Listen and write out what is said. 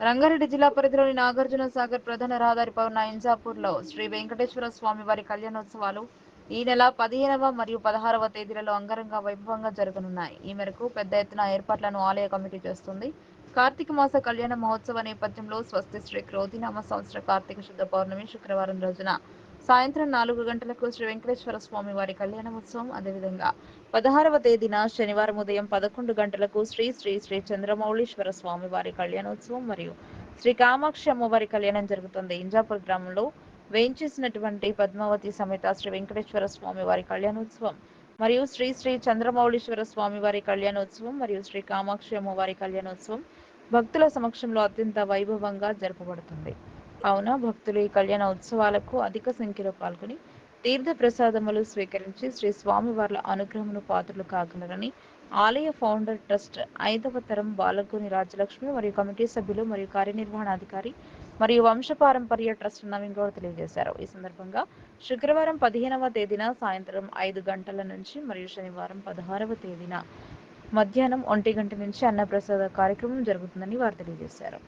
రంగారెడ్డి జిల్లా పరిధిలోని నాగార్జున సాగర్ ప్రధాన రహదారిపై ఉన్న ఇంజాపూర్లో శ్రీ వెంకటేశ్వర స్వామి వారి కళ్యాణోత్సవాలు ఈ నెల పదిహేనవ మరియు పదహారవ తేదీలలో అంగరంగ వైభవంగా జరగనున్నాయి. ఈ మేరకు పెద్ద ఎత్తున ఏర్పాట్లను ఆలయ కమిటీ చేస్తుంది. కార్తీక మాస కళ్యాణ మహోత్సవ నేపథ్యంలో స్వస్తి శ్రీ క్రోధినామ సంవత్సర కార్తీక శుద్ధ పౌర్ణమి శుక్రవారం రోజున సాయంత్రం నాలుగు గంటలకు శ్రీ వెంకటేశ్వర స్వామి వారి కళ్యాణోత్సవం అదేవిధంగా పదహారవ తేదీన శనివారం ఉదయం పదకొండు గంటలకు శ్రీ శ్రీ శ్రీ చంద్రమౌళీశ్వర స్వామి వారి కళ్యాణోత్సవం మరియు శ్రీ కామాక్షి అమ్మవారి కళ్యాణం జరుగుతుంది. ఇంజాపూర్ గ్రామంలో వేయించేసినటువంటి పద్మావతి సమేత శ్రీ వెంకటేశ్వర స్వామి వారి కళ్యాణోత్సవం మరియు శ్రీ శ్రీ చంద్రమౌళీశ్వర స్వామి వారి కళ్యాణోత్సవం మరియు శ్రీ కామాక్షి అమ్మవారి కళ్యాణోత్సవం భక్తుల సమక్షంలో అత్యంత వైభవంగా జరపబడుతుంది. కావున భక్తులు ఈ కళ్యాణ ఉత్సవాలకు అధిక సంఖ్యలో పాల్గొని తీర్థ ప్రసాదములు స్వీకరించి శ్రీ స్వామివార్ల అనుగ్రహమును పాత్రలు కాగలరని ఆలయ ఫౌండర్ ట్రస్ట్ ఐదవ తరం బాలగోని రాజలక్ష్మి మరియు కమిటీ సభ్యులు మరియు కార్యనిర్వహణాధికారి మరియు వంశపారంపర్య ట్రస్ట్ నవీన్ గౌడ్ తెలియజేశారు. ఈ సందర్భంగా శుక్రవారం పదిహేనవ తేదీన సాయంత్రం ఐదు గంటల నుంచి మరియు శనివారం పదహారవ తేదీన మధ్యాహ్నం ఒంటి గంట నుంచి అన్నప్రసాద కార్యక్రమం జరుగుతుందని వారు తెలియజేశారు.